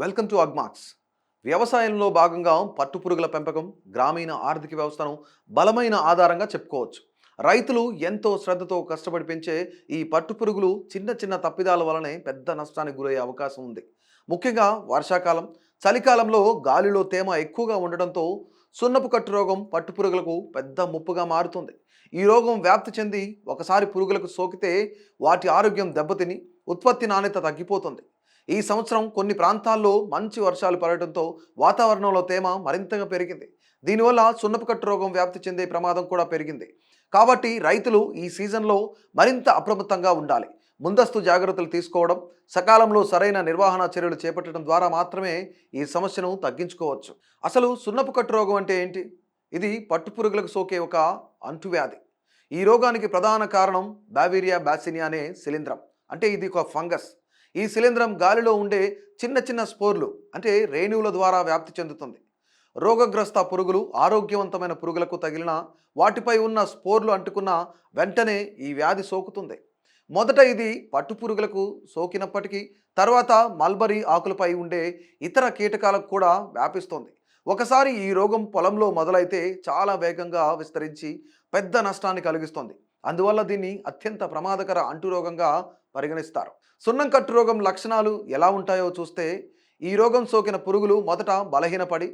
Welcome to Agmax. వ్యవసాయంలో భాగంగా పట్టుపురుగుల పెంపకం గ్రామీణ ఆర్థిక వ్యవస్థను బలమైన ఆధారంగా చెప్పుకోవచ్చు. రైతులు ఎంతో శ్రద్ధతో కష్టపడి పెంచే ఈ పట్టుపురుగులు చిన్న చిన్న తప్పిదాల వలనే పెద్ద నష్టానికి గురయ్యే అవకాశం ఉంది. ముఖ్యంగా వర్షాకాలం చలికాలంలో గాలిలో తేమ ఎక్కువగా ఉండడంతో సున్నపు కట్టు రోగం పట్టుపురుగులకు పెద్ద ముప్పుగా మారుతుంది. ఈ రోగం వ్యాప్తి చెంది ఒకసారి పురుగులకు సోకితే వాటి ఆరోగ్యం దెబ్బతిని ఉత్పత్తి నాణ్యత తగ్గిపోతుంది. ఈ సంవత్సరం కొన్ని ప్రాంతాల్లో మంచి వర్షాలు పడటంతో వాతావరణంలో తేమ మరింతగా పెరిగింది. దీనివల్ల సున్నపుకట్టు రోగం వ్యాప్తి చెందే ప్రమాదం కూడా పెరిగింది. కాబట్టి రైతులు ఈ సీజన్లో మరింత అప్రమత్తంగా ఉండాలి. ముందస్తు జాగ్రత్తలు తీసుకోవడం సకాలంలో సరైన నిర్వహణ చర్యలు చేపట్టడం ద్వారా మాత్రమే ఈ సమస్యను తగ్గించుకోవచ్చు. అసలు సున్నపు కట్టు రోగం అంటే ఏంటి? ఇది పట్టుపురుగులకు సోకే ఒక అంటువ్యాధి. ఈ రోగానికి ప్రధాన కారణం బావేరియా బ్యాసినియా అనే శిలీంద్రం. అంటే ఇది ఒక ఫంగస్. ఈ శిలీంధ్రం గాలిలో ఉండే చిన్న చిన్న స్పోర్లు అంటే రేణువుల ద్వారా వ్యాప్తి చెందుతుంది. రోగగ్రస్త పురుగులు ఆరోగ్యవంతమైన పురుగులకు తగిలిన వాటిపై ఉన్న స్పోర్లు అంటుకున్న వెంటనే ఈ వ్యాధి సోకుతుంది. మొదట ఇది పట్టుపురుగులకు సోకినప్పటికీ తర్వాత మల్బరీ ఆకులపై ఉండే ఇతర కీటకాలకు కూడా వ్యాపిస్తుంది. ఒకసారి ఈ రోగం పొలంలో మొదలైతే చాలా వేగంగా విస్తరించి పెద్ద నష్టాన్ని కలిగిస్తుంది. అందువల్ల దీన్ని అత్యంత ప్రమాదకర అంటురోగంగా పరిగణిస్తారు. సున్నం కట్టు రోగం లక్షణాలు ఎలా ఉంటాయో చూస్తే ఈ రోగం సోకిన పురుగులు మొదట బలహీనపడి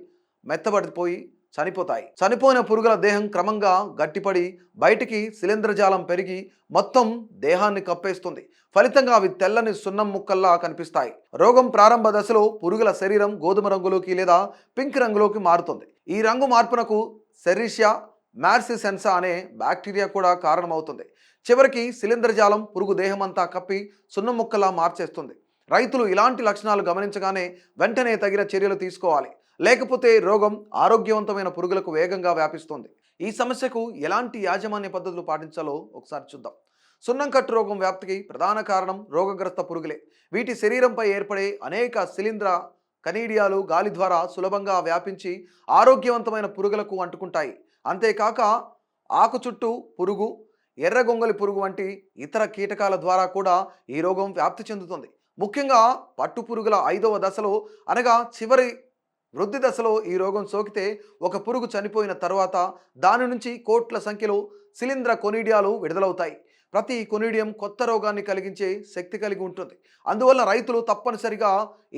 మెత్తబడిపోయి చనిపోతాయి. చనిపోయిన పురుగుల దేహం క్రమంగా గట్టిపడి బయటికి శిలీంద్రజాలం పెరిగి మొత్తం దేహాన్ని కప్పేస్తుంది. ఫలితంగా అవి తెల్లని సున్నం ముక్కల్లా కనిపిస్తాయి. రోగం ప్రారంభ దశలో పురుగుల శరీరం గోధుమ రంగులోకి లేదా పింక్ రంగులోకి మారుతుంది. ఈ రంగు మార్పునకు సెరిషియా మ్యార్సిసెన్సా అనే బ్యాక్టీరియా కూడా కారణమవుతుంది. చివరికి శిలీంద్రజాలం పురుగు దేహమంతా కప్పి సున్నం ముక్కలా మార్చేస్తుంది. రైతులు ఇలాంటి లక్షణాలు గమనించగానే వెంటనే తగిన చర్యలు తీసుకోవాలి. లేకపోతే రోగం ఆరోగ్యవంతమైన పురుగులకు వేగంగా వ్యాపిస్తుంది. ఈ సమస్యకు ఎలాంటి యాజమాన్య పద్ధతులు పాటించాలో ఒకసారి చూద్దాం. సున్నం కట్టు రోగం వ్యాప్తికి ప్రధాన కారణం రోగగ్రస్త పురుగులే. వీటి శరీరంపై ఏర్పడే అనేక శిలీంద్ర కనీడియాలు గాలి ద్వారా సులభంగా వ్యాపించి ఆరోగ్యవంతమైన పురుగులకు అంటుకుంటాయి. అంతేకాక ఆకు చుట్టూ పురుగు ఎర్రగొంగలి పురుగు వంటి ఇతర కీటకాల ద్వారా కూడా ఈ రోగం వ్యాప్తి చెందుతుంది. ముఖ్యంగా పట్టు పురుగుల ఐదవ దశలో అనగా చివరి వృద్ధి దశలో ఈ రోగం సోకితే ఒక పురుగు చనిపోయిన తర్వాత దాని నుంచి కోట్ల సంఖ్యలో శిలీంద్ర కొనీడియాలు విడుదలవుతాయి. ప్రతి కొనీడియం కొత్త రోగాన్ని కలిగించే శక్తి కలిగి ఉంటుంది. అందువల్ల రైతులు తప్పనిసరిగా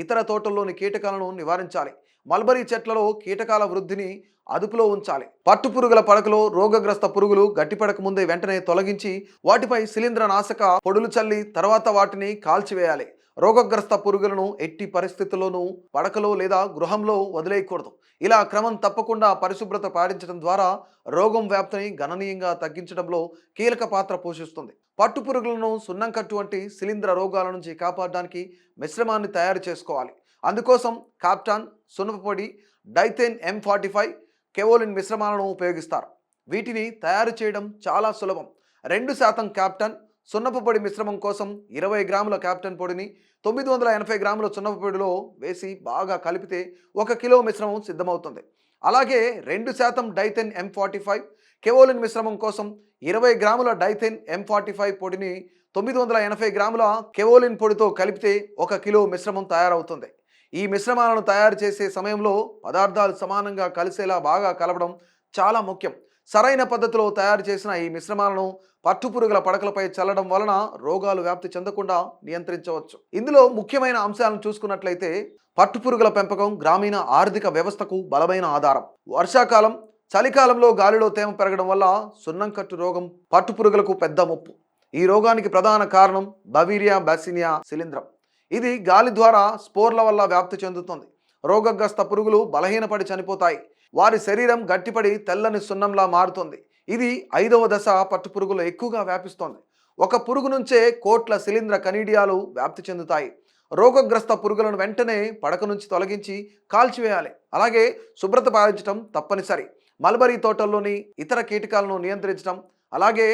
ఇతర తోటల్లోని కీటకాలను నివారించాలి. మల్బరీ చెట్లలో కీటకాల వృద్ధిని అదుపులో ఉంచాలి. పట్టు పురుగుల పడకలో రోగగ్రస్త పురుగులు గట్టిపడక ముందే వెంటనే తొలగించి వాటిపై శిలీంద్ర నాశక పొడులు చల్లి తర్వాత వాటిని కాల్చివేయాలి. రోగగ్రస్త పురుగులను ఎట్టి పరిస్థితుల్లోనూ పడకలో లేదా గృహంలో వదిలేయకూడదు. ఇలా క్రమం తప్పకుండా పరిశుభ్రత పాటించడం ద్వారా రోగం వ్యాప్తిని గణనీయంగా తగ్గించడంలో కీలక పాత్ర పోషిస్తుంది. పట్టు పురుగులను సున్నం కట్టు వంటి శిలీంద్ర రోగాల నుంచి కాపాడడానికి మిశ్రమాన్ని తయారు చేసుకోవాలి. అందుకోసం captan సున్నపొడి Dithane M forty five kaolin మిశ్రమాలను ఉపయోగిస్తారు. వీటిని తయారు చేయడం చాలా సులభం. రెండు శాతం క్యాప్టన్ సున్నపు పొడి మిశ్రమం కోసం ఇరవై గ్రాముల క్యాప్టన్ పొడిని తొమ్మిది వందల ఎనభై గ్రాముల సున్నపు పొడిలో వేసి బాగా కలిపితే ఒక కిలో మిశ్రమం సిద్ధమవుతుంది. అలాగే రెండు శాతం డైథెన్ ఎం ఫార్టీ ఫైవ్ కెవోలిన్ మిశ్రమం కోసం ఇరవై గ్రాముల డైథెన్ ఎం ఫార్టీ ఫైవ్ పొడిని తొమ్మిది వందల ఎనభై గ్రాముల కెవోలిన్ పొడితో కలిపితే ఒక కిలో మిశ్రమం తయారవుతుంది. ఈ మిశ్రమాలను తయారు చేసే సమయంలో పదార్థాలు సమానంగా కలిసేలా బాగా కలపడం చాలా ముఖ్యం. సరైన పద్ధతిలో తయారు చేసిన ఈ మిశ్రమాలను పట్టుపురుగుల పడకలపై చల్లడం వలన రోగాలు వ్యాప్తి చెందకుండా నియంత్రించవచ్చు. ఇందులో ముఖ్యమైన అంశాలను చూసుకున్నట్లయితే పట్టుపురుగుల పెంపకం గ్రామీణ ఆర్థిక వ్యవస్థకు బలమైన ఆధారం. వర్షాకాలం చలికాలంలో గాలిలో తేమ పెరగడం వల్ల సున్నం కట్టు రోగం పట్టుపురుగులకు పెద్ద ముప్పు. ఈ రోగానికి ప్రధాన కారణం బవీరియా బాసినియా శిలీంధ్రం ఇది గాలి ద్వారా స్పోర్ల వల్ల వ్యాప్తి చెందుతుంది. రోగగ్రస్త పురుగులు బలహీనపడి చనిపోతాయి. వారి శరీరం గట్టిపడి తెల్లని సున్నంలా మారుతుంది. ఇది ఐదవ దశ పట్టు పురుగులు ఎక్కువగా వ్యాపిస్తోంది. ఒక పురుగు నుంచే కోట్ల శిలీంద్ర కనీడియాలు వ్యాప్తి చెందుతాయి. రోగగ్రస్త పురుగులను వెంటనే పడక నుంచి తొలగించి కాల్చివేయాలి. అలాగే శుభ్రత పాలించడం తప్పనిసరి. మల్బరీ తోటల్లోని ఇతర కీటకాలను నియంత్రించడం అలాగే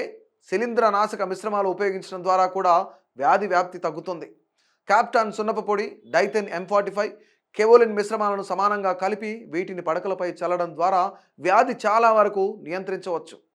శిలీంద్ర నాశక మిశ్రమాలు ఉపయోగించడం ద్వారా కూడా వ్యాధి వ్యాప్తి తగ్గుతుంది. క్యాప్టాన్ సున్నప పొడి డైథెన్ ఎం ఫార్టీ ఫైవ్ కెవోలిన్ మిశ్రమాలను సమానంగా కలిపి వీటిని పడకలపై చల్లడం ద్వారా వ్యాధి చాలా వరకు నియంత్రించవచ్చు.